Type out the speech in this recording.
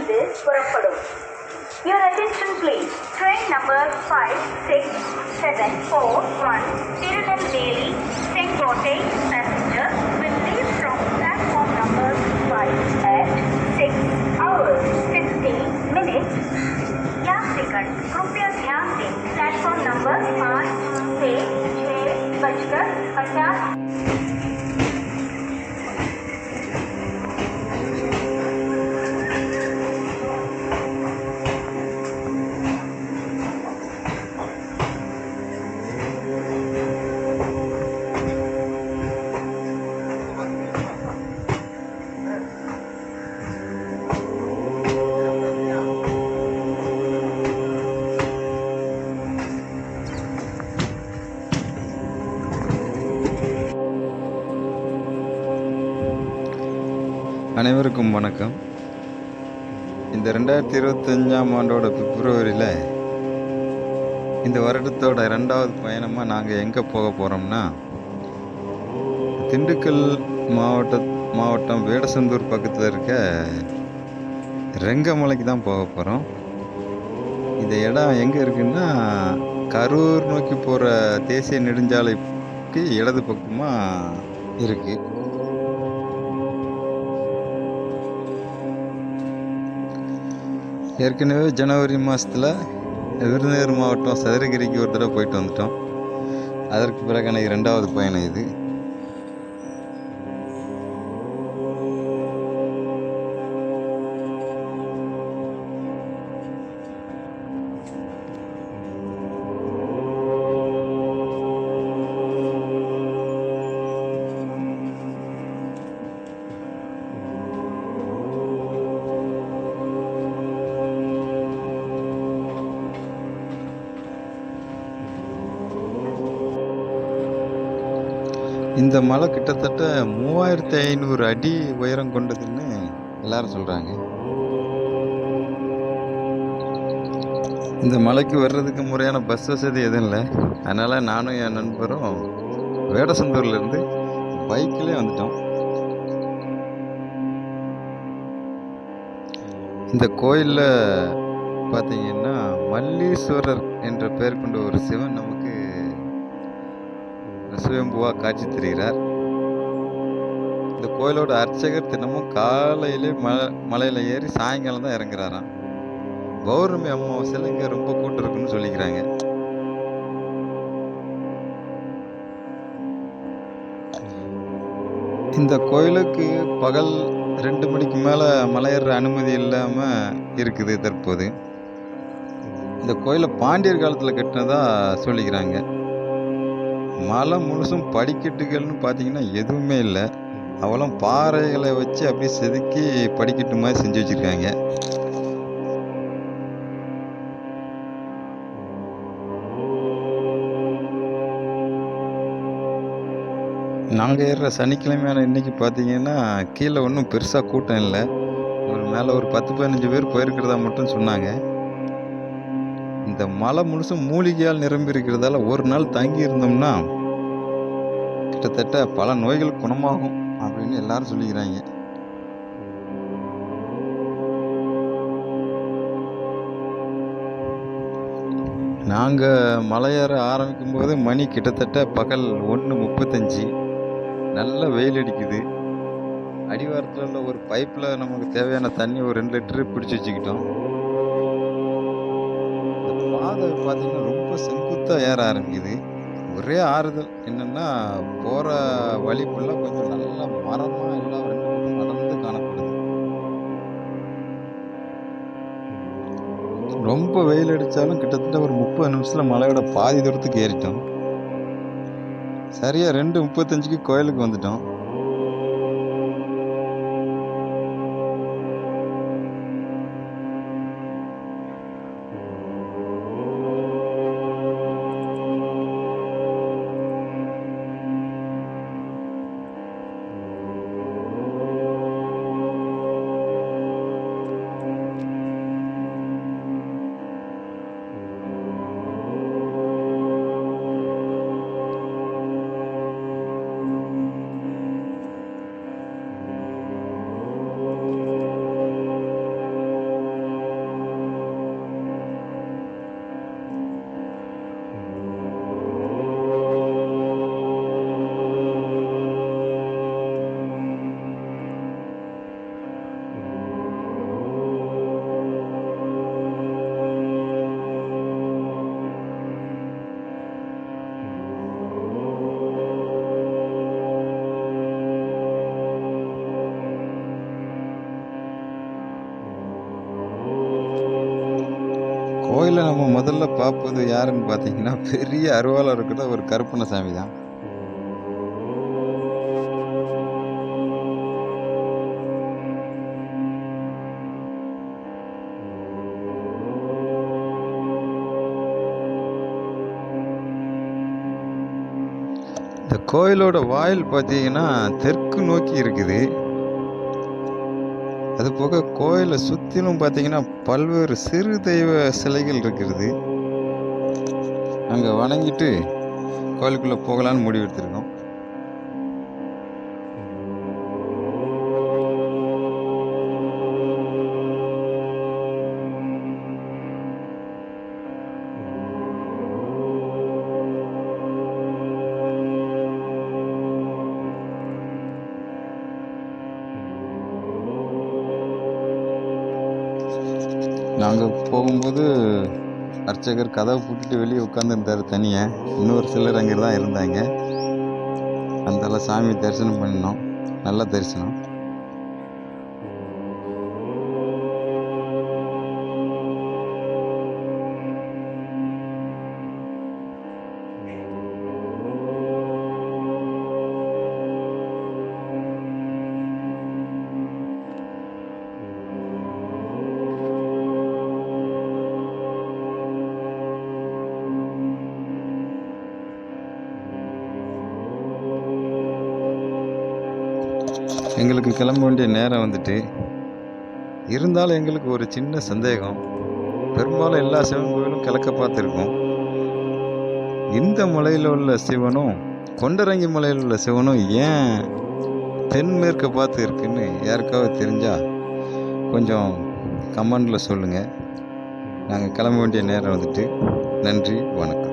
இருந்து புறப்படும் Your attention please. Train number 5674 Tirunelveli Sengote passenger will leave from platform number 5 அனைவருக்கும் வணக்கம். இந்த ரெண்டாயிரத்தி இருபத்தஞ்சாம் ஆண்டோட பிப்ரவரியில் இந்த வருடத்தோட ரெண்டாவது பயணமாக நாங்கள் எங்கே போக போகிறோம்னா திண்டுக்கல் மாவட்ட மாவட்டம் வேடசந்தூர் பக்கத்தில் இருக்க ரெங்கமலைக்கு தான் போக போகிறோம் இந்த இடம் எங்கே இருக்குன்னா கரூர் நோக்கி போகிற தேசிய நெடுஞ்சாலைக்கு இடது பக்கமாக இருக்குது ஏற்கனவே ஜனவரி மாதத்தில் விருதுநகர் மாவட்டம் சதுரகிரிக்கு ஒரு தடவை போயிட்டு வந்துட்டோம். அதற்கு பிறகு எனக்கு ரெண்டாவது பயணம் இது. இந்த மலை கிட்டத்தட்ட மூவாயிரத்தி ஐநூறு அடி உயரம் கொண்டதுன்னு எல்லாரும் சொல்கிறாங்க இந்த மலைக்கு வர்றதுக்கு முறையான பஸ் வசதி எதுவும் இல்லை. அதனால் நானும் என் நண்பரும் வேடசந்தூர்லேருந்து பைக்கிலே வந்துட்டோம். இந்த கோயிலில் பார்த்தீங்கன்னா மல்லீஸ்வரர் என்ற பெயர் கொண்ட ஒரு சிவன் நமக்கு சுயம்புவாக காட்சி தருகிறார். இந்த கோயிலோட அர்ச்சகர் தினமும் காலையிலே மலை மலையில் ஏறி சாயங்காலம் தான் இறங்குறாராம். பௌர்ணமி அமாவாசையில் இங்கே ரொம்ப கூட்டம் இருக்குன்னு சொல்லிக்கிறாங்க. இந்த கோயிலுக்கு பகல் ரெண்டு மணிக்கு மேலே மலையேற அனுமதி இல்லாமல் இருக்குது தற்போது. இந்த கோயிலை பாண்டியர் காலத்தில் கட்டினதாக சொல்லிக்கிறாங்க. மலை முழுசும் படிக்கட்டுகள்னு பார்த்தீங்கன்னா எதுவுமே இல்லை. அவளும் பாறைகளை வச்சு அப்படியே செதுக்கி படிக்கட்டு மாதிரி செஞ்சு வச்சுருக்காங்க. நாங்கள் ஏறுற சனிக்கிழமையான இன்னைக்கு பார்த்தீங்கன்னா கீழே ஒன்றும் பெருசாக கூட்டம் இல்லை. ஒரு மேலே ஒரு பத்து பதினஞ்சு பேர் போயிருக்கிறதா மட்டும் சொன்னாங்க. இந்த மலை முழுசும் மூலிகையால் நிரம்பி இருக்கிறதால ஒரு நாள் தங்கி இருந்தோம்னா கிட்டத்தட்ட பல நோய்கள் குணமாகும் அப்படின்னு எல்லாரும் சொல்லிக்கிறாங்க. நாங்கள் மலையேற ஆரம்பிக்கும் போது மணி கிட்டத்தட்ட பகல் ஒன்று முப்பத்தஞ்சு. நல்ல வெயில் அடிக்குது. அடிவாரத்தில் உள்ள ஒரு பைப்பில் நமக்கு தேவையான தண்ணி ஒரு ரெண்டு லிட்டரு பிடிச்சி வச்சுக்கிட்டோம். இந்த பார்த்தீங்கன்னா ரொம்ப செங்குத்தாக ஏற ஆரம்பிக்குது. ஒரே ஆறுதல் என்னென்னா போகிற வழி ஃபுல்லாக கொஞ்சம் நல்லா மரமாக எல்லாம் ரெண்டு நடந்து காணப்படுது. ரொம்ப வெயில் அடித்தாலும் கிட்டத்தட்ட ஒரு முப்பது நிமிஷத்தில் மலையோட பாதி தூரத்துக்கு ஏறிட்டோம். சரியாக ரெண்டு முப்பத்தஞ்சுக்கு கோயிலுக்கு வந்துட்டோம். கோயிலை நம்ம முதல்ல பார்ப்பது யாருன்னு பார்த்தீங்கன்னா பெரிய அருவாளர் இருக்கிற ஒரு கருப்பண்ண சாமி தான். இந்த கோயிலோட வாயில் பார்த்தீங்கன்னா தெற்கு நோக்கி இருக்குது. அது போக கோயிலை சுற்றிலும் பார்த்தீங்கன்னா பல்வேறு சிறு தெய்வ சிலைகள் இருக்கிறது. அங்கே வணங்கிட்டு கோயிலுக்குள்ளே போகலான்னு முடிவெடுத்துருக்கோம். நாங்கள் போகும்போது அர்ச்சகர் கதவை பூட்டிட்டு வெளியே உட்காந்துருந்தார் தனியாக இன்னொரு சிலர் அங்கே தான் இருந்தாங்க. அந்தால சாமி தரிசனம் பண்ணினோம். நல்ல தரிசனம். எங்களுக்கு கிளம்ப வேண்டிய நேரம் வந்துட்டு இருந்தாலும் எங்களுக்கு ஒரு சின்ன சந்தேகம். பெரும்பாலும் எல்லா சிவன் கோயிலும் கிழக்க பார்த்துருக்கோம். இந்த மலையில் உள்ள சிவனும் கொண்டரங்கி மலையில் உள்ள சிவனும் ஏன் தென்மேற்க பார்த்து இருக்குன்னு யாருக்காவது தெரிஞ்சால் கொஞ்சம் கமெண்டில் சொல்லுங்கள் நாங்கள் கிளம்ப வேண்டிய நேரம் வந்துட்டு. நன்றி வணக்கம்.